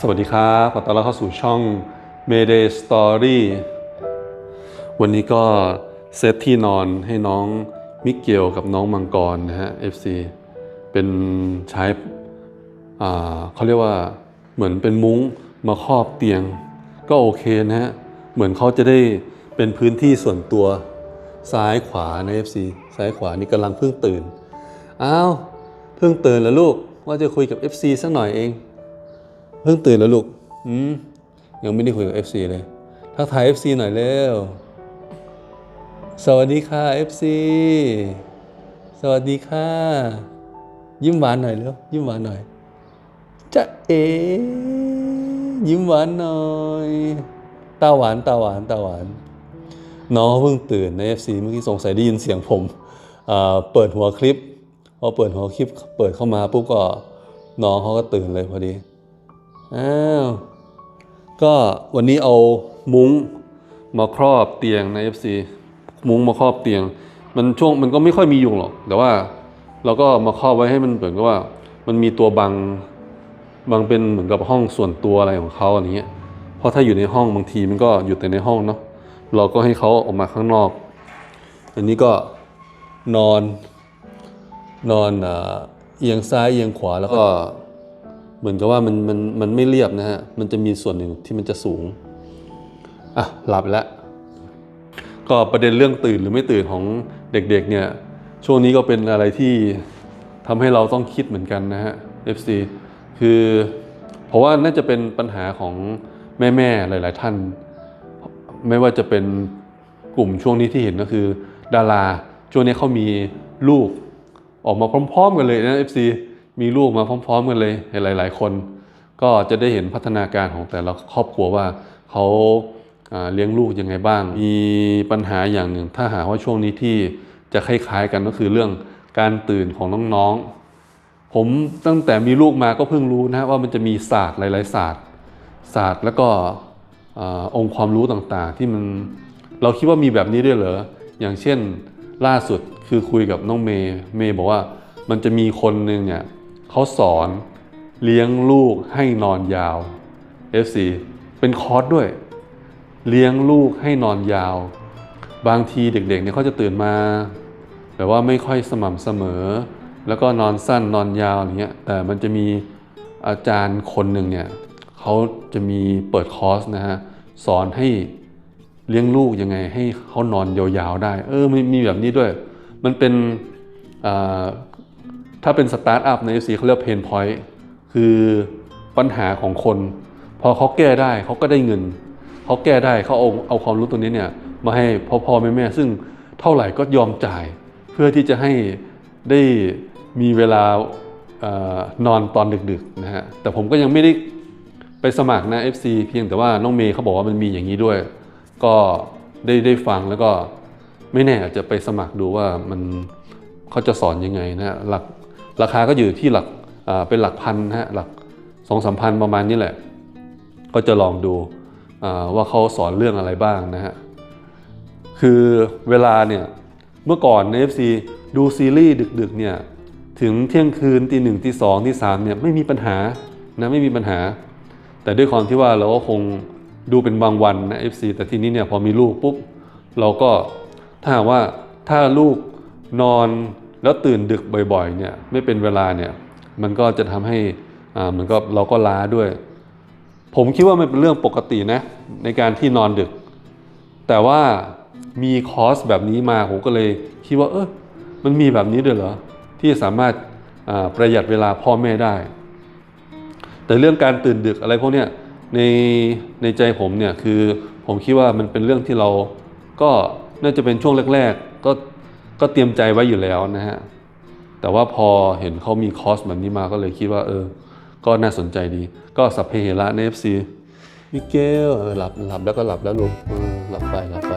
สวัสดีครับขอต้อนรับเข้าสู่ช่อง Mayday Story วันนี้ก็เซตที่นอนให้น้องมิเกลกับน้องมังกรนะฮะ FC เป็นใช้เขาเรียกว่าเหมือนเป็นมุ้งมาครอบเตียง ก็โอเคนะฮะ เหมือนเขาจะได้เป็นพื้นที่ส่วนตัวซ้ายขวาใน FC ซ้ายขวานี่กำลังเพิ่งตื่น อ้าว เพิ่งตื่นแล้วลูกว่าจะคุยกับ FC สักหน่อยเอง เพิ่งตื่นแล้วลูก อืม ยังไม่ได้คุยกับ FC เลย ทักทาย FC หน่อยเร็ว สวัสดีค่ะ FC สวัสดีค่ะ ยิ้มหวานหน่อยเร็ว ยิ้มหวานหน่อยจะเอ ยิ้มหวานหน่อย ตาหวาน ตาหวาน ตาหวาน น้องเพิ่งตื่นใน FC เมื่อกี้สงสัยได้ยินเสียงผม เปิดหัวคลิป พอเปิดหัวคลิป เปิดเข้ามาปุ๊บก็น้องเขาก็ตื่นเลยพอดี อ้าวก็วันนี้เอามุ้งมาครอบเตียงใน FC มุ้งมาครอบเตียง มันช่วงมันก็ไม่ค่อยมียุงหรอก แต่ว่าเราก็มาครอบไว้ให้มันเหมือนกับว่า มันมีตัวบังบังเป็นเหมือนกับห้องส่วนตัวอะไรของเขาอะไรเงี้ยเพราะถ้าอยู่ในห้องบางทีมันก็อยู่แต่ในห้องเนาะเราก็ให้เขาออกมาข้างนอก อันนี้ก็นอนนอนเอียงซ้ายเอียงขวาแล้วก็ เหมือนกับว่ามันมันมันไม่เรียบนะฮะ มันจะมีส่วนหนึ่งที่มันจะสูง อะหลับแล้วก็ประเด็นเรื่องตื่นหรือไม่ตื่นของเด็กๆเนี่ยช่วงนี้ก็เป็นอะไรที่ทำให้เราต้องคิดเหมือนกันนะฮะ FC คือเพราะว่าน่าจะเป็นปัญหาของแม่ๆหลาย ๆ ท่าน ไม่ว่าจะเป็นกลุ่มช่วงนี้ที่เห็นก็คือ ดาราช่วงนี้เขามีลูกออกมาพร้อม ๆ กันเลยนะ FC มีลูกมาพร้อม ๆ กันเลยหลาย ๆ คน ก็จะได้เห็นพัฒนาการของแต่ละครอบครัวว่าเขาเลี้ยงลูกยังไงบ้าง มีปัญหาอย่างหนึ่ง ถ้าหาว่าช่วงนี้ที่จะคล้ายๆกันก็คือเรื่องการตื่นของน้องๆ ผมตั้งแต่มีลูกมาก็เพิ่งรู้นะว่ามันจะมีศาสตร์หลายๆศาสตร์ ศาสตร์แล้วก็อองค์ความรู้ต่างๆ ที่มันเราคิดว่ามีแบบนี้ด้วยเหรอ อย่างเช่นล่าสุดคือคุยกับน้องเมย์ เมย์บอกว่ามันจะมีคนหนึ่งเนี่ย เขาสอนเลี้ยงลูกให้นอนยาว FC เป็นคอร์สด้วย เลี้ยงลูกให้นอนยาว บางทีเด็กๆเนี่ยเขาจะตื่นมาแบบว่าไม่ค่อยสม่ำเสมอ แล้วก็นอนสั้นนอนยาวอย่างเงี้ยแต่มันจะมีอาจารย์คนหนึ่งเนี่ยเขาจะมีเปิดคอร์สนะฮะสอนให้เลี้ยงลูกยังไงให้เขานอนยาวๆได้ เออมันมีแบบนี้ด้วย มันเป็นอ่า ถ้าเป็นสตาร์ทอัพใน FC เขาเรียกเพนพอยต์คือปัญหาของคน พอเขาแก้ได้เขาก็ได้เงิน เขาแก้ได้เขาเอาเอาความรู้ตรงนี้เนี่ยมาให้พ่อพ่อแม่แม่ซึ่งเท่าไหร่ก็ยอมจ่าย เพื่อที่จะให้ได้มีเวลาออนอนตอนดึกๆนะฮะแต่ผมก็ยังไม่ได้ไปสมัครนะ FC เพียงแต่ว่าน้องเมย์เขาบอกว่ามันมีอย่างนี้ด้วย ก็ได้ได้ฟังแล้วก็ไม่แน่อาจจะไปสมัครดูว่ามันเขาจะสอนยังไงนะฮะหลัก ราคาก็อยู่ที่หลักเป็นหลักพันนะฮะหลักสองสามพันประมาณนี้แหละ ก็จะลองดูว่าเขาสอนเรื่องอะไรบ้างนะฮะคือเวลาเนี่ยเมื่อก่อนใน FC ดูซีรีส์ดึกๆเนี่ยถึงเที่ยงคืนตีหนึ่งตีสองตีสามเนี่ยไม่มีปัญหานะไม่มีปัญหา แต่ด้วยความที่ว่าเราก็คงดูเป็นบางวันนะ FC แต่ทีนี้เนี่ยพอมีลูกปุ๊บเราก็ถ้าว่าถ้าลูกนอน แล้วตื่นดึกบ่อยๆเนี่ยไม่เป็นเวลาเนี่ยมันก็จะทำให้อ่าเหมือนกับเราก็ล้าด้วย ผมคิดว่ามันเป็นเรื่องปกตินะในการที่นอนดึก แต่ว่ามีคอร์สแบบนี้มาผมก็เลยคิดว่าเออมันมีแบบนี้ด้วยเหรอที่สามารถาประหยัดเวลาพ่อแม่ได้ แต่เรื่องการตื่นดึกอะไรพวกเนี้ยในในใจผมเนี่ยคือผมคิดว่ามันเป็นเรื่องที่เราก็น่าจะเป็นช่วงแรก ๆ ก็ ก็เตรียมใจไว้อยู่แล้วนะฮะ แต่ว่าพอเห็นเขามีคอร์สแบบนี้มาก็เลยคิดว่า เออ ก็น่าสนใจดี ก็สัพเพเหระใน FC มิเกลหลับหลับแล้วก็หลับแล้วลูกหลับไปหลับไป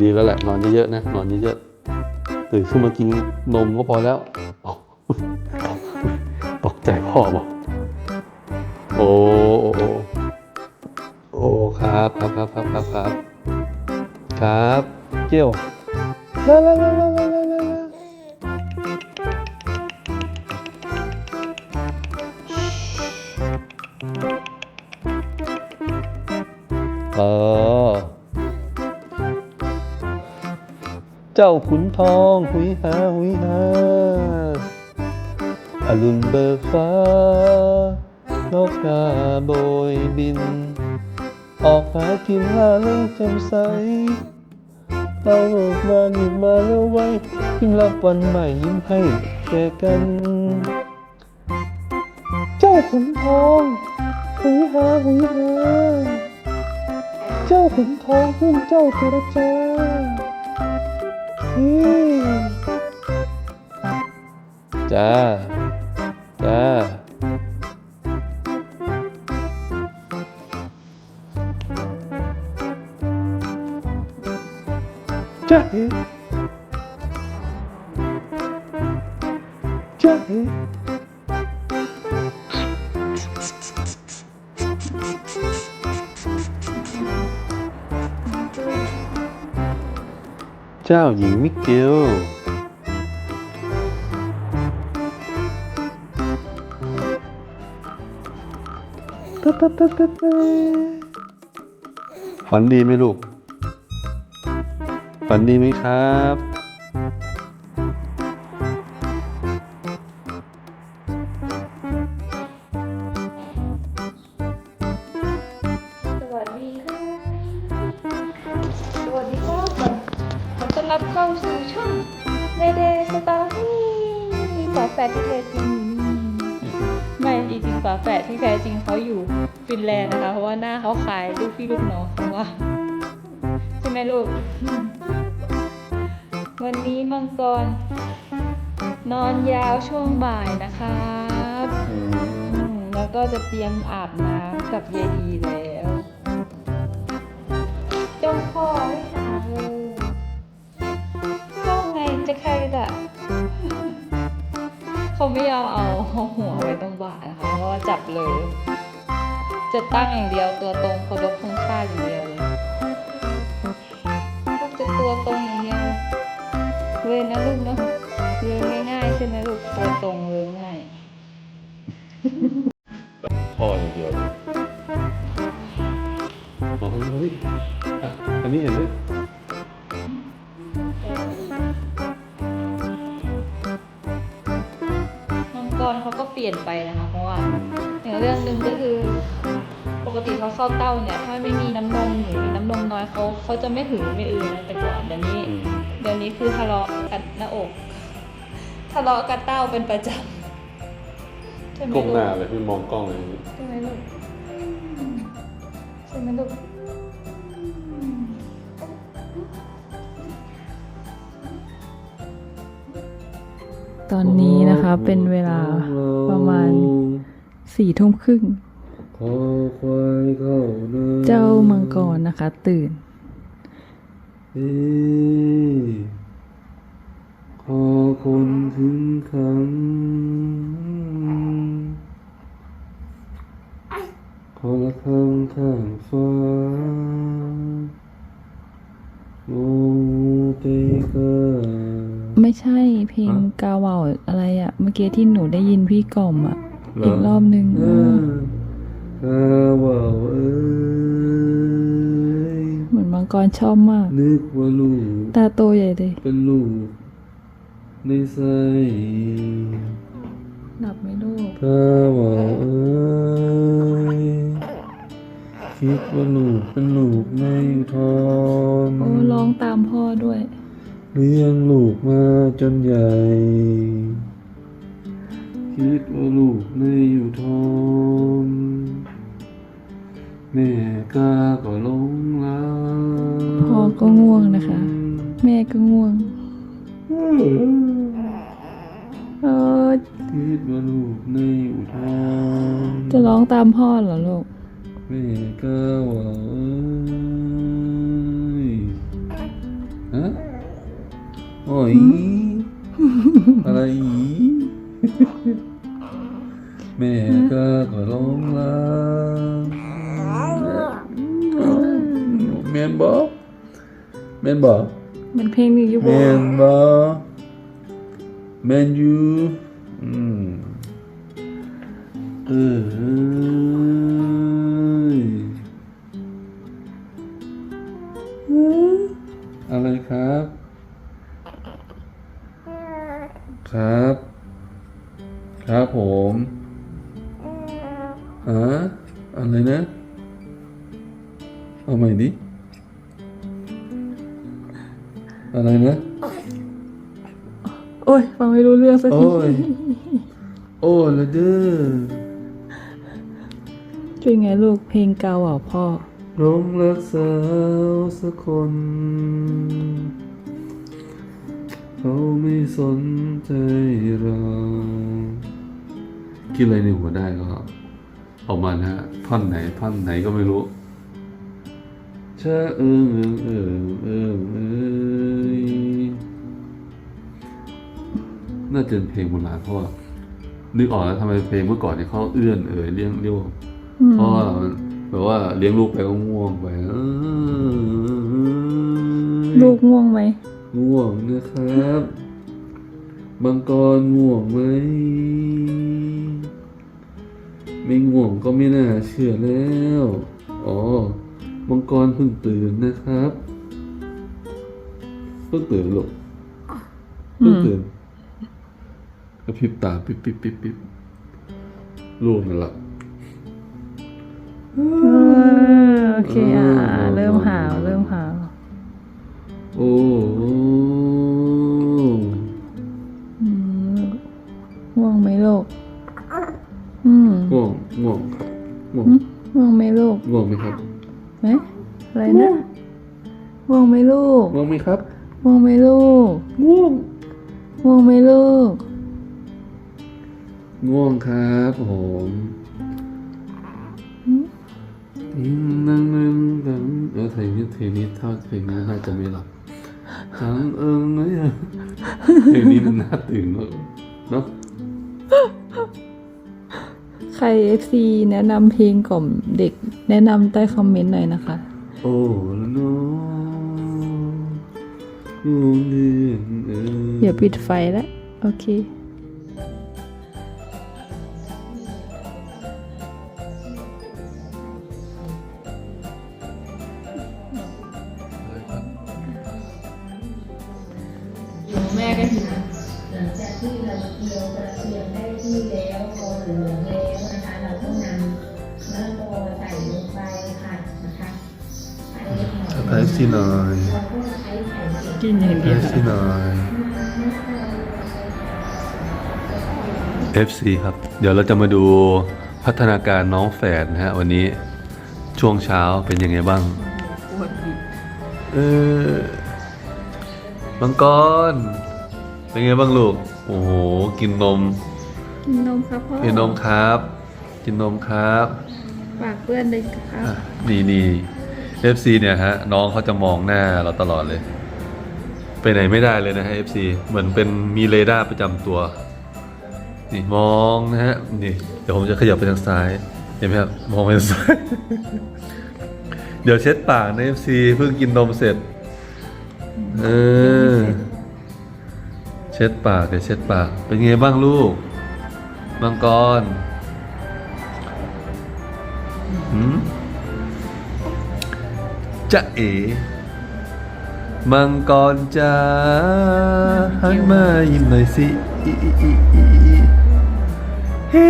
ดีแล้วแหละ นอนเยอะๆนะ นอนเยอะๆตื่นขึ้นมากินนมก็พอแล้วตกใจพ่อบอกโอ้โอ้โอ้โอ้ครับครับครับครับครับครับเกี้ยว ลาลาลาลาลาลาลาอเจ้าขุนทองหุยหาหุยหาอรุณเบิกฟ้านกกาโบยบิน ออกหากินล่าเริงแจ่มใส เราออกมาหยิบมาแล้วไว้ ยิ้มรับวันใหม่ยิ้มให้แก่กัน เจ้าขุนทองหุยหาหุยหาเจ้าขุนทองพุ่งเจ้าเจรจานี่จ้า จ้า จ้าเอ๋จ้าเอ๋เจ้าหญิงมิเกลฝันดีไหมลูก ฝันดีไหมครับสวัสดีสวัสดีครับขอต้อนรับเข้าสู่ช่องเ d เดสตาร์ฝาแฝดที่แท้จริงไม่จริงๆฝาแฝดที่แท้จริงเขาอยู่ฟินแลนด์นะคะ เพราะว่าหน้าเขาคล้ายลูกพี่ลูกน้องเขาว่าใช่ไหมลูก วันนี้มังกรนอนยาวช่วงบ่ายนะครับอืมแล้วก็จะเตรียมอาบน้ำกับเยายดีแล้วจ้าพ่อไม่หาเลยก็ไงจะใครล่ะเขาไม่ยอมเอาหัวไว้ตรงบ่านะคะเพราะว่าจับเลย จะตั้งอย่างเดียวตัวตรงเคารพธงชาติอย่างเดียวเลยจะตัวตรงอย่าง เดียวเลยนะลูกเนาะเรียนง่ายๆใช่ไหมลูกตัวตรงเรียนง่ายพ่ออย่างเดียวเลยอ๋อเฮ้ยอะอันนี้เห็นไหมมังกรเขาก็เปลี่ยนไปนะคะเพราะว่าอย่างเรื่องหนึ่งก็คือ ปกติเขาเข้าเต้าเนี่ย ถ้าไม่มีน้ำนมหรือมีน้ำนมน้อยเขาเขาจะไม่ถึงไม่อื่นนะแต่ก่อนเดี๋ยวนี้ อืมเดี๋ยวนี้คือทะเลาะกันหน้าอก ทะเลาะกันเต้าเป็นประจำใช่ไหมก้มลูหน้ากเลยไม่มองกล้องเลยใช่ไหมลูกใช่ไหมลูกตอนนี้นะคะเป็นเวลาประมาณสี่ทุ่มครึ่งขอควายเข้านาเจ้ามังกรนะคะ ตื่นเอ้ย ขอคนถึงขังขอละข้างข้างฟ้าโมเตกาไม่ใช่เพลงกาเวาอะไรอะเมื่อกี้ที่หนูได้ยินพี่กล่อมอะเหรออีกรอบนึงเอเอออข้าว่าเอ้ยเหมือนมัง กรชอบมาก นึกว่าลูก ตาโตใหญ่เลย เป็นลูกในไส้หลับไหมลูกข้าว่าเอ้ยคิดว่าลูกเป็นลูกในอุทอนโอ้ร้องตามพ่อด้วย เลี้ยงลูกมาจนใหญ่ คิดว่าลูกในอุทอนแม่กาก็ลง กพ่อก็ง่วงนะคะ แม่ก็ง่วงเออคิดว่าลูกในอุทานจะร้องตามพ่อเหรอลูกแม่ก็ว่าเอ้ยฮะโอ้ยอะไรอีแม่ก็ขอร้องลาแม่นบอ แม่นบอมันเพลงนี้อยู่แมบ่นบอแมนยูอืมเออ อ้ยฟังไม่รู้เรื่องสักโอ้ทียโอ้ละเด้อเป็นไงลูกเพลงเก่าอะพ่อหลงรักสาวสักคน เขาไม่สนใจเราคิดอะไรในหัวได้ก็ออกมานะฮะท่อนไหนท่อนไหนก็ไม่รู้ชะเอิงเอิงเอิงเอิงเอย น่าจะเป็นเพลงโบราณเพราะว่านึกออกแล้วทำไมเพลงเมื่อก่อนเนี่ยเขาเอื้อนเอ่ยเรียงเรียกว่าอืมเพราะว่ามันแบบว่าเลี้ยงลูกไปก็ง่วงไปเอ้ยลูกง่วงไหมง่วงนะครับมังกรง่วงไหมไม่ง่วงก็ไม่น่าเชื่อแล้วอ๋อมังกรเพิ่งตื่นนะครับเพิ่งตื่นหรอกเพิ่งตื่น กระพริบตาปิ๊บปิ๊บปิ๊บปิ๊บลูกนั่นแหละอ่าโอเคอ่าเริ่มหาวเริ่มหาวโอ้โหอืมง่วงไหมลูกอืมง่วงง่วงครับง่วงหึง่วงไหมลูกง่วงไหมครับไหมอะไรนะง่วงไหมลูกง่วงไหมครับง่วงไหมลูกง่วงง่วงไหมลูก ง่วงครับผมหืมทิงนังนังดังเออเพลงนี้เพลงนี้ถ้าเพลงนี้น่าจะไม่หลับทังเอิงนะเนี่ยเพลงนี้มันน่าตื่นเนอะเนาะใคร FC แนะนำเพลงกล่อมเด็ก แนะนำใต้คอมเมนต์หน่อยนะคะ โอ้ละน้องง่วงเดือนเออเดี๋ยวปิดไฟแล้วโอเค กินอย่างไปเดียวสิหน่อย FC ครับ เดี๋ยวเราจะมาดูพัฒนาการน้องแฝดนะฮะวันนี้ช่วงเช้าเป็นยังไงบ้างเออมังกร เป็นไงบ้างลูก โอ้โห กินนม กินนมครับพ่อกินนมครับ กินนมครับ ปากเปื้อนเลยครับอะนี่นี่ FC เนี่ยฮะ น้องเขาจะมองหน้าเราตลอดเลย ไปไหนไม่ได้เลยนะฮะ FC เหมือนเป็นมีเรดาร์ประจำตัว นี่มองนะฮะ นี่ เดี๋ยวผมจะขยับไปทางซ้าย เห็นไหมครับ มองไปทางซ้าย เดี๋ยวเช็ดปากนะ FC เพิ่งกินนมเสร็จ เออ เช็ดปากเดี๋ยวเช็ดปาก เป็นไงบ้างลูก มังกรหืมจะเอ๋ มังกรจะหันมายิ้มหน่อยสิอิอิอิอิอิเฮ้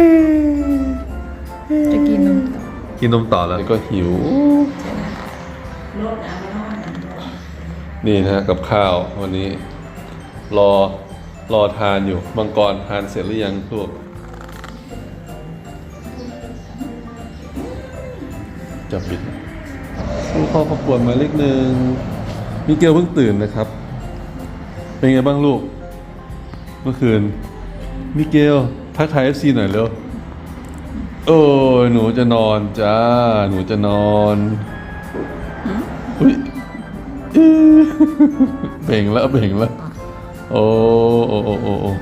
จะกินนมต่อกินนมต่อแล้วก็หิว นี่นะฮะกับข้าววันนี้ รอรอทานอยู่มังกรทานเสร็จหรือยังพวกจะปิดผู้เข้าประกวดหมายเลขหนึ่ง มิเกลเพิ่งตื่นนะครับ เป็นไงบ้างลูก เมื่อคืน มิเกลทักทายเอฟซีหน่อยเร็ว โอ้ยหนูจะนอนจ้า หนูจะนอนอุ้ยเบ่งแล้วเบ่งแล้ว โอ้โอ้โอ้โอ้